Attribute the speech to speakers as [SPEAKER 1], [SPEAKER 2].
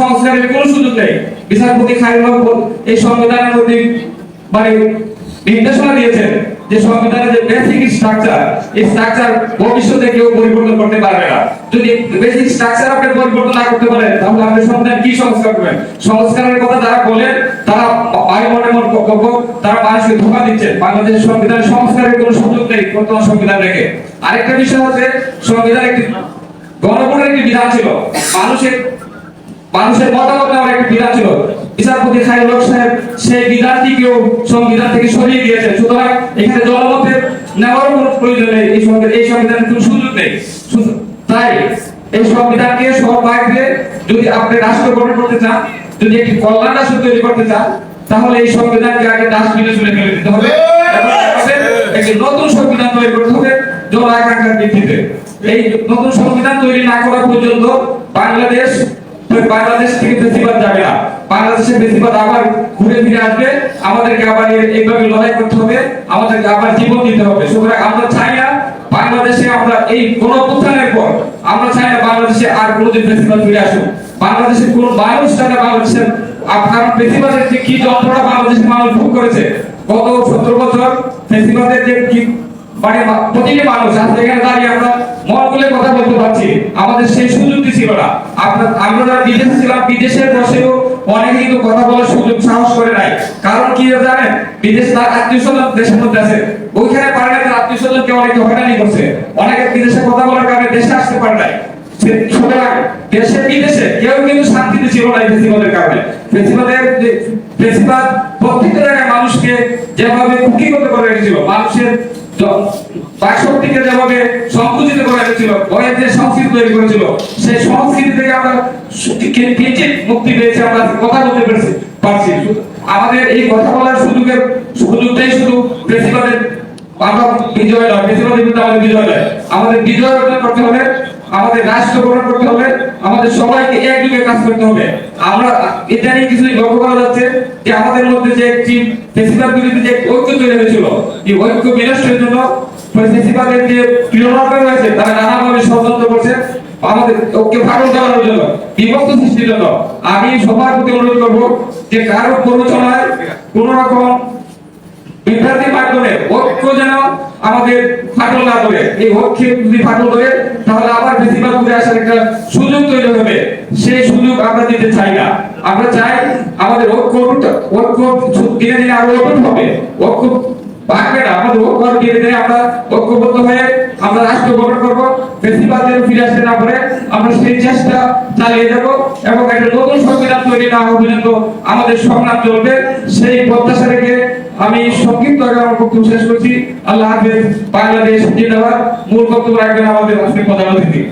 [SPEAKER 1] সংস্কারের মানে ভবিষ্যতে কেউ পরিবর্তন করতে পারবে না। যদি আপনি পরিবর্তন না করতে পারেন, তাহলে আপনি কি সংস্কার করবেন? সংস্কারের কথা যারা বলেন, তারা সংস্কারের কোনো সুযোগ নেই, বর্তমান সংবিধান রেখে। আরেকটা বিষয় হচ্ছে, সংবিধান একটি গণভোটের একটি বিধান ছিল। মানুষের মানুষের মতামত নেওয়ার একটি বিধান ছিল। বিচারপতি হক সাহেব সেই বিধানটিকেও সংবিধান থেকে সরিয়ে দিয়েছেন। সুতরাং এখানে জনমতের নেওয়ার কোনো প্রয়োজন নেই। এই সংবিধান এই সংবিধানের কোনো সুযোগ নেই। তাই এই সংবিধানকে সর্বাগ্রে যদি আপনি রাষ্ট্র গঠন করতে চান যদি একটি কল্যাণ রাষ্ট্র তৈরি করতে চান তাহলে এই সংবিধানকে আগে ডাস্টবিনে চলে ফেলে দিতে হবে। একটি নতুন সংবিধান তৈরি করতে হবে। জন আকাঙ্ক্ষার ভিত্তিতে। এই নতুন সংবিধান তৈরি না করা পর্যন্ত বাংলাদেশ বাংলাদেশ থেকে বেশিরভাগ যাবে না। বাংলাদেশের বেশিরভাগ আবার ঘুরে ফিরে আসবে। আমাদেরকে আবার এইভাবে লড়াই করতে হবে। আমাদেরকে আবার জীবন দিতে হবে। সুতরাং আমরা চাই না বাংলাদেশে আমরা এই কোন পর আমরা চাই না বাংলাদেশে আর কোনোদিন বেশিরভাগ ফিরে আসুক। বাংলাদেশের কোন মানুষ চায় না বাংলাদেশের কারণ বেশিরভাগের যে কি যন্ত্রণা বাংলাদেশের মানুষ ভোগ করেছে। গত সতেরো বছর বেশিরভাগের যে কি মানে প্রতিটি মানুষ, আজ এখানে দাঁড়িয়ে আমরা মন কথা বলতে পারছি, আমাদের সেই সুযোগটি ছিল না। আপনার আমরা বিদেশে ছিলাম, বিদেশের বসেও অনেকে কিন্তু কথা বলার সুযোগ, সাহস করে নাই। কারণ কি জানেন? বিদেশ তার আত্মীয় স্বজন দেশের মধ্যে আছে। ওইখানে পারে না আত্মীয় স্বজনকে অনেকে হয়রানি করছে। অনেকে বিদেশে কথা বলার কারণে দেশে আসতে পারে নাই। কেউ কিন্তু শান্তিতে ছিল না মানুষকে যেভাবে মানুষের বাকশক্তিকে যেভাবে সংকুচিত করা হয়েছিল যে সংস্কৃতি তৈরি করেছিল, সেই সংস্কৃতি থেকে আমরা মুক্তি পেয়েছি, আমরা কথা বলতে পেরেছি, পারছি। আমাদের এই কথা বলার সুযোগের সুযোগটাই শুধু ফেসিবাদের আমরা বিজয় নয় কিন্তু আমাদের বিজয় নয়। আমাদের বিজয় অর্জন করতে হবে আমাদের রাষ্ট্র গঠন করতে হবে, আমাদের সবাইকে একযোগে কাজ করতে হবে। আমরা এটা নিয়ে কিছু লক্ষ্য করা যাচ্ছে যে আমাদের মধ্যে যে একটি বেশিরভাগ বিরোধী যে ঐক্য তৈরি হয়েছিল, এই ঐক্য বিনষ্টের জন্য যে রয়েছে, তারা নানাভাবে ষড়যন্ত্র করছে। আমাদের ফাটল জন্য, বিভক্ত সৃষ্টির জন্য আমি সবার প্রতি অনুরোধ করব যে কারও প্ররোচনায় কোন রকম বিভ্রান্তির মাধ্যমে যেন আমাদের ফাটল না করে এই ঐক্যে যদি ফাটল করে তাহলে আবার বেশিরভাগ ঘুরে আসার একটা সুযোগ তৈরি হবে। সেই সুযোগ আমরা দিতে চাই না। আমরা চাই আমাদের ঐক্য ঐক্য দিনে দিনে আরও অটুট হবে। ঐক্য না, আমাদের আমরা হয়ে আমরা রাষ্ট্র গঠন ফিরে না আমরা সেই চেষ্টা চালিয়ে যাব এবং একটা নতুন সংবিধান তৈরি না হওয়া পর্যন্ত আমাদের সংগ্রাম চলবে। সেই প্রত্যাশা রেখে আমি সংক্ষিপ্ত আগে আমার বক্তব্য শেষ করছি। আল্লাহ হাফেজ, বাংলাদেশ জিন্দাবাদ। মূল বক্তব্য রাখবেন আমাদের আজকে প্রধান অতিথি।